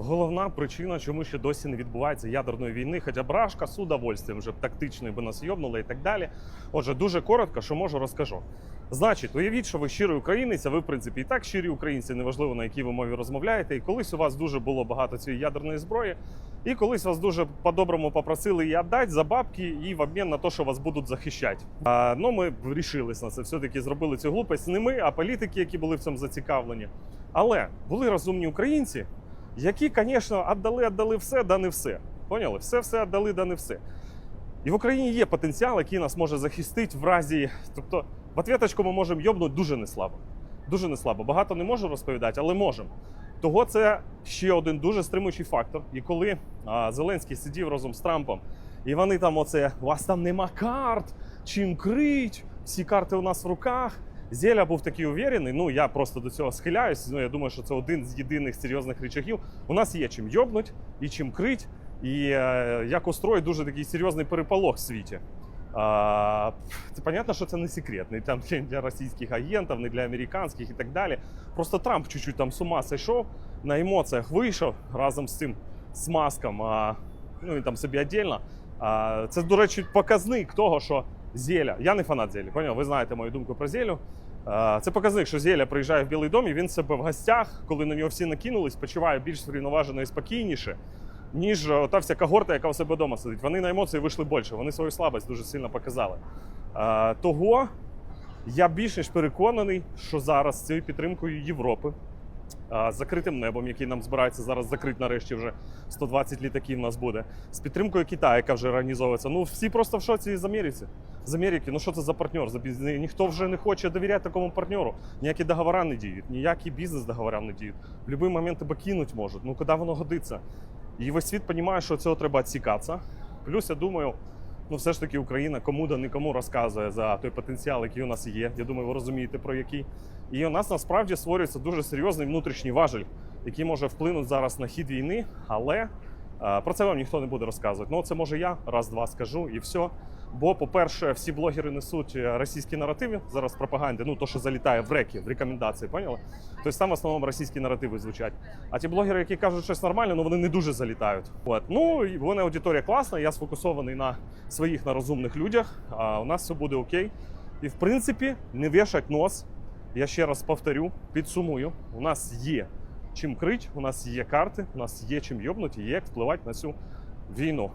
головна причина, чому ще досі не відбувається ядерної війни, хоча б Рашка з удовольствием вже б тактично би нас йобнули і так далі. Отже, дуже коротко, що можу, розкажу. Значить, уявіть, що ви щирий українець, а ви, в принципі, і так щирі українці, неважливо на якій ви мові розмовляєте. І колись у вас дуже було багато цієї ядерної зброї, і колись вас дуже по-доброму попросили її віддати за бабки і в обмін на те, що вас будуть захищати. А, ну, ми вирішились на це. Все-таки зробили цю глупость. Не ми, а політики, які були в цьому зацікавлені. Але були розумні українці, які, звісно, віддали, віддали все, да не все. Поняли? Все, все віддали, да не все. І в Україні є потенціал, який нас може захистити в разі. Тобто, в ответочку ми можемо йобнути дуже неслабо. Дуже неслабо. Багато не можу розповідати, але можемо. Того це ще один дуже стримуючий фактор. І коли а, Зеленський сидів разом з Трампом, і вони там оце, у вас там нема карт, чим крить, всі карти у нас в руках. Зеля був такий уверений. Ну я просто до цього схиляюсь. Ну я думаю, що це один з єдиних серйозних речагів. У нас є чим йобнуть і чим крить, і е, як устроїть дуже такий серйозний переполох в світі. А, це понятно, що це не секрет, не там для- для російських агентів, не для американських і так далі. Просто Трамп чуть-чуть там з ума зайшов, на емоціях вийшов разом з цим з маском. А, ну він там собі віддільно. Це, до речі, показник того, що Зеля. Я не фанат Зелі, поняв? Ви знаєте мою думку про Зелю. Це показник, що Зеля приїжджає в Білий дом і він себе в гостях, коли на нього всі накинулись, почуває більш врівноважено і спокійніше, ніж та вся когорта, яка у себе вдома сидить. Вони на емоції вийшли більше, вони свою слабость дуже сильно показали. Того я більш ніж переконаний, що зараз з цією підтримкою Європи, закритим небом, який нам збирається зараз закрити нарешті вже 120 літаків у нас буде, з підтримкою Китаю, яка вже організовується. Ну всі просто в шоці з Америці. З Америки, ну що це за партнер? Ніхто вже не хоче довіряти такому партнеру. Ніякі договори не діють, ніякі бізнес договори не діють. В будь-який момент тебе кинуть можуть. Ну куди воно годиться? І весь світ розуміє, що цього треба відсікатися. Плюс я думаю, ну все ж таки Україна кому да нікому розказує за той потенціал, який у нас є. Я думаю, ви розумієте про який. І у нас насправді створюється дуже серйозний внутрішній важель, який може вплинути зараз на хід війни, але про це вам ніхто не буде розказувати. Ну, це може я раз-два скажу і все. Бо, по-перше, всі блогери несуть е, російські наративи зараз в пропаганді, ну то, що залітає в реки, в рекомендації, поняли? Тобто там в основному російські наративи звучать. А ті блогери, які кажуть щось нормальне, ну вони не дуже залітають. От. Ну і в мене аудиторія класна, я сфокусований на своїх на розумних людях. А у нас все буде окей. І в принципі, не вішать нос. Я ще раз повторю, підсумую: у нас є чим крить, у нас є карти, у нас є чим йобнути, є як впливати на цю війну.